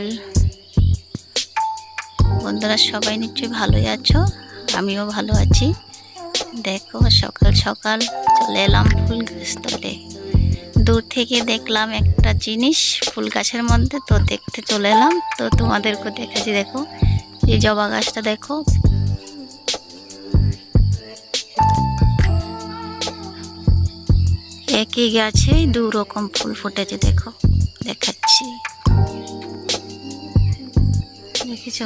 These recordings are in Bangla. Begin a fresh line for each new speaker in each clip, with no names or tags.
সকাল বন্ধুরা, সবাই নিশ্চয়ই ভালোই আছো? আমিও ভালো আছি। দেখো, সকাল সকাল চলে এলাম ফুল গাছ তলে দূর থেকে দেখলাম একটা জিনিস ফুল গাছের মধ্যে, তো দেখতে চলে এলাম। তো তোমাদেরকে দেখাচ্ছি, দেখো। এই জবা গাছটা দেখো। একই গাছে দু রকম ফুল ফুটেছে, দেখো। দেখাচ্ছি। দেখেছ?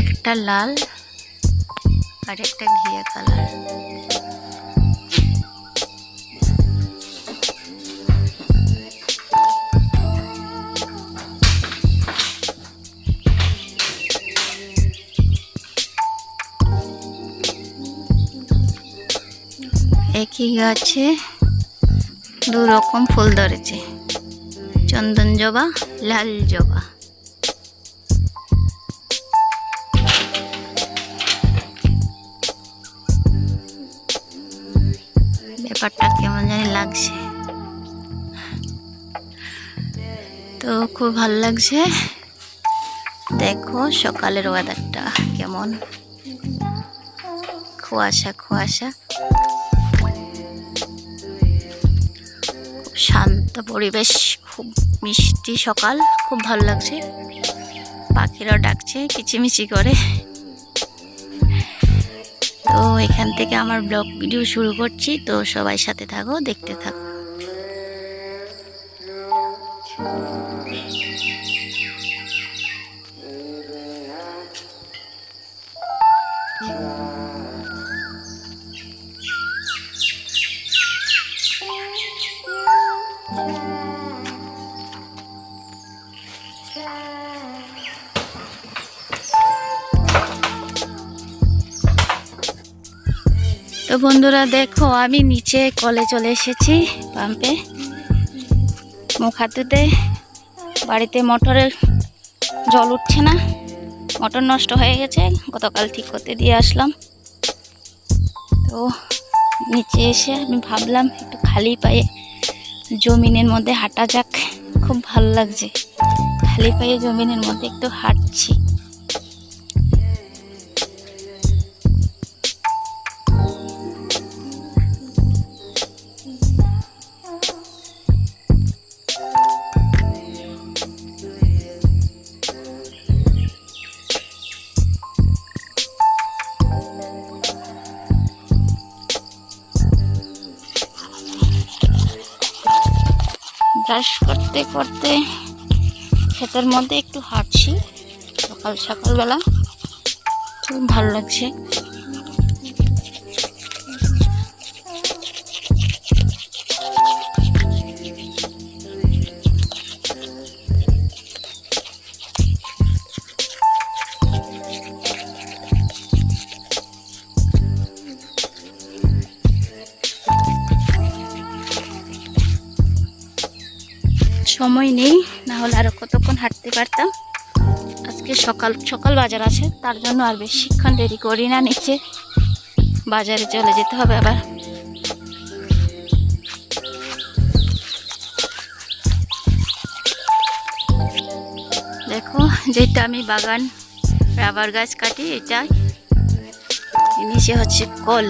একটা লাল আর একটা ঘিয়া কালার। একই গাছে দু রকম ফুল ধরেছে। চন্দন জবা, লাল জবা। ব্যাপারটা কেমন জানি লাগছে। তো খুব ভালো লাগছে। দেখো সকালের ওয়েদারটা কেমন। কুয়াশা কুয়াশা। শান্ত পরিবেশ, খুব মিষ্টি সকাল, খুব ভালো লাগছে। পাখিরা ডাকছে, কিচিমিচি করে। তো এখান থেকে আমার ব্লগ ভিডিও শুরু করছি। তো সবাই সাথে থাকো, দেখতে থাকো। তো বন্ধুরা দেখো, আমি নিচে কলে চলে এসেছি পাম্পে মুখ হাতুতে বাড়িতে মোটরের জল উঠছে না। মোটর নষ্ট হয়ে গেছে। গতকাল ঠিক করতে দিয়ে আসলাম। তো নিচে এসে আমি ভাবলাম, একটু খালি পায়ে জমিনের মধ্যে হাঁটা যাক। খুব ভালো লাগছে। খালি পায়ে জমিনের মধ্যে একটু হাঁটছি। ব্রাশ করতে করতে ক্ষেতের মধ্যে একটু হাঁটছি সকাল সকালবেলা। খুব ভালো লাগছে। সময় নেই, না হলে আরও কতক্ষণ হাঁটতে পারতাম। আজকে সকাল সকাল বাজার আছে, তার জন্য আর বেশিক্ষণ দেরি করি না, নিচে বাজারে চলে যেতে হবে আবার। দেখো, যেটা আমি বাগান রাবার গাছ কাটি এটা নিচে হচ্ছে কল।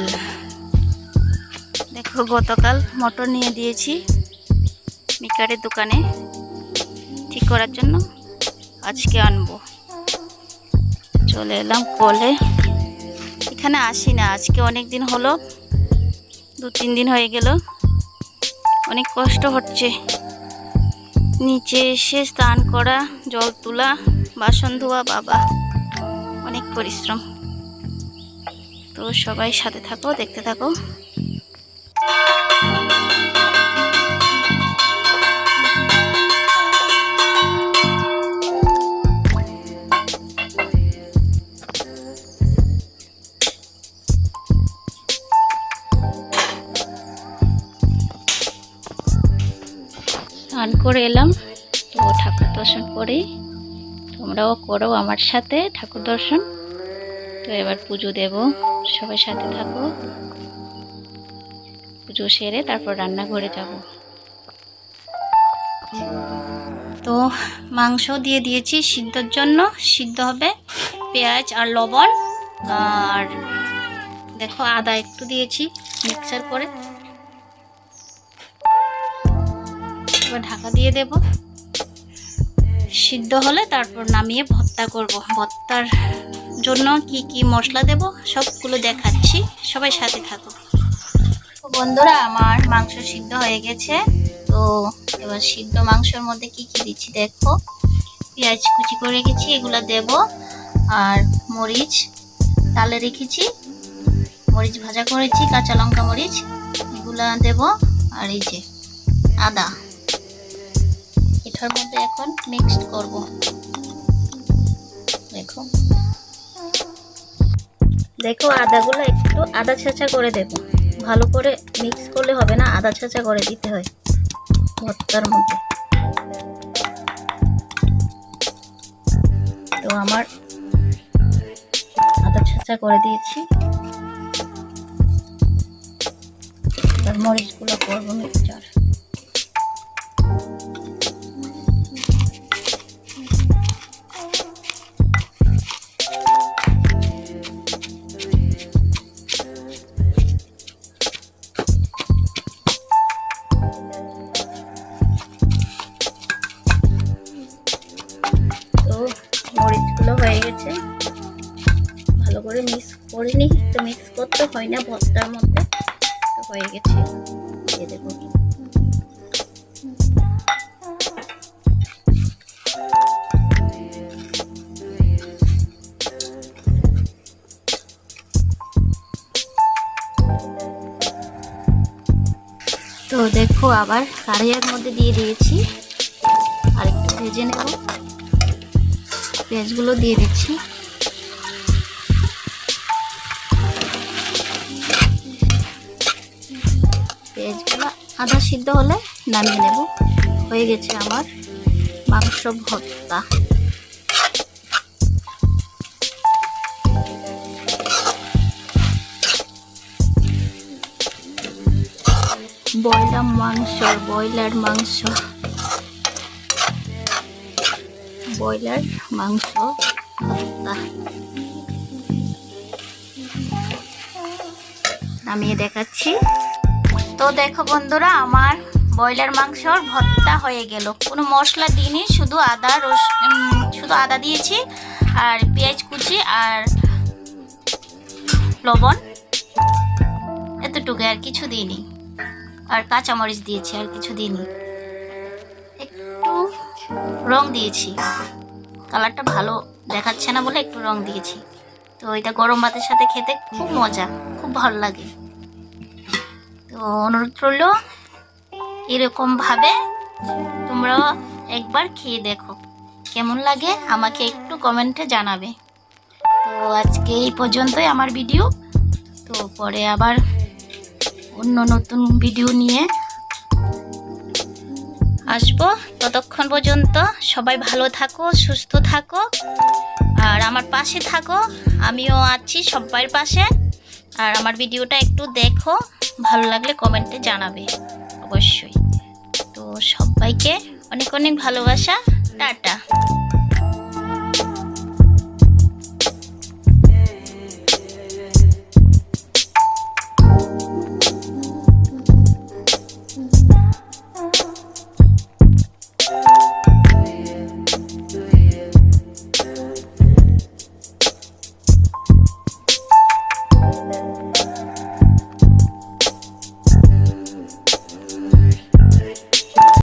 দেখো, গতকাল মটর নিয়ে দিয়েছি। মিকারের দোকানে। ঠিক করার জন্য আজকে আনব। চলে এলাম কলে। এখানে আসি না, আজকে অনেক দিন হলো, দু তিন দিন হয়ে গেল। অনেক কষ্ট হচ্ছে। নিচে এসে স্নান করা, জল তোলা, বাসন ধোয়া, বাবা, অনেক পরিশ্রম। তো সবাই সাথে থাকো, দেখতে থাকো। করে এলাম। তো ঠাকুর দর্শন করেই তোমরাও করো আমার সাথে ঠাকুর দর্শন। তো এবার পুজো দেব, সবাই সাথে থাকো। পুজো সেরে তারপর রান্না করে যাব। তো মাংস দিয়ে দিয়েছি সিদ্ধর জন্য। সিদ্ধ হবে পেঁয়াজ আর লবণ। আর দেখো আদা একটু দিয়েছি মিক্সার করে। ঢাকা দিয়ে দেব। সিদ্ধ হলে তারপর নামিয়ে ভর্তা করব। ভর্তার জন্য কি কি মশলা দেব সবগুলো দেখাচ্ছি। সবাই সাথে থাকো। বন্ধুরা, আমার মাংস সিদ্ধ হয়ে গেছে। তো এবার সিদ্ধ মাংসের মধ্যে কি কি দিচ্ছি দেখো। পেঁয়াজ কুচি করে রেখেছি, এগুলো দেব। আর মরিচ তালে রেখেছি। মরিচ ভাজা করেছি, কাঁচা লঙ্কা মরিচ, এগুলা দেব। আর এই যে আদা। এটার মধ্যে এখন মিক্সড করব। দেখো। দেখো আদাগুলো একটু আদা ছাঁচা করে দেব। ভালো করে মিক্স করলে হবে না, আদা ছাঁচা করে দিতে হয় ভর্তার মধ্যে। তো আমার আদা ছাঁচা করে দিয়েছি। মরিচগুলো করব মিক্সচার। হয় না মধ্যে। তো হয়ে গেছে। দিয়ে তো দেখো, আবার কারিয়ার মধ্যে দিয়ে দিয়েছি। আর একটু ভেজে নেব। পেঁয়াজগুলো দিয়ে দিচ্ছি। আধা সিদ্ধ হলে নামিয়ে নেব। হয়ে গেছে আমার মাংস ভর্তা। ব্রয়লার মাংস ব্রয়লার মাংস। ব্রয়লার মাংস ভর্তা। নামিয়ে দেখাচ্ছি। তো দেখো বন্ধুরা, আমার ব্রয়লার মাংসর ভর্তা হয়ে গেল। কোনো মশলা দিইনি, শুধু আদা রস শুধু আদা দিয়েছি, আর পেঁয়াজ কুচি আর লবণ। এতটুকু, আর কিছু দিইনি। আর কাঁচামরিচ দিয়েছি, আর কিছু দিইনি। একটু রং দিয়েছি। কালারটা ভালো দেখাচ্ছে না বলে একটু রং দিয়েছি। তো এটা গরম ভাতের সাথে খেতে খুব মজা, খুব ভালো লাগে। তো অনুরোধ রইল এরকমভাবে তোমরাও একবার খেয়ে দেখো। কেমন লাগে আমাকে একটু কমেন্টে জানাবে। তো আজকে এই পর্যন্তই আমার ভিডিও তো পরে আবার অন্য নতুন ভিডিও নিয়ে আসব। ততক্ষণ পর্যন্ত সবাই ভালো থাকো, সুস্থ থাকো। আর আমার পাশে থাকো। আমিও আছি সবার পাশে। আর আমার ভিডিওটা একটু দেখো। ভালো লাগলে কমেন্টে জানাবে অবশ্যই। তো সবাইকে অনেক অনেক ভালোবাসা টাটা।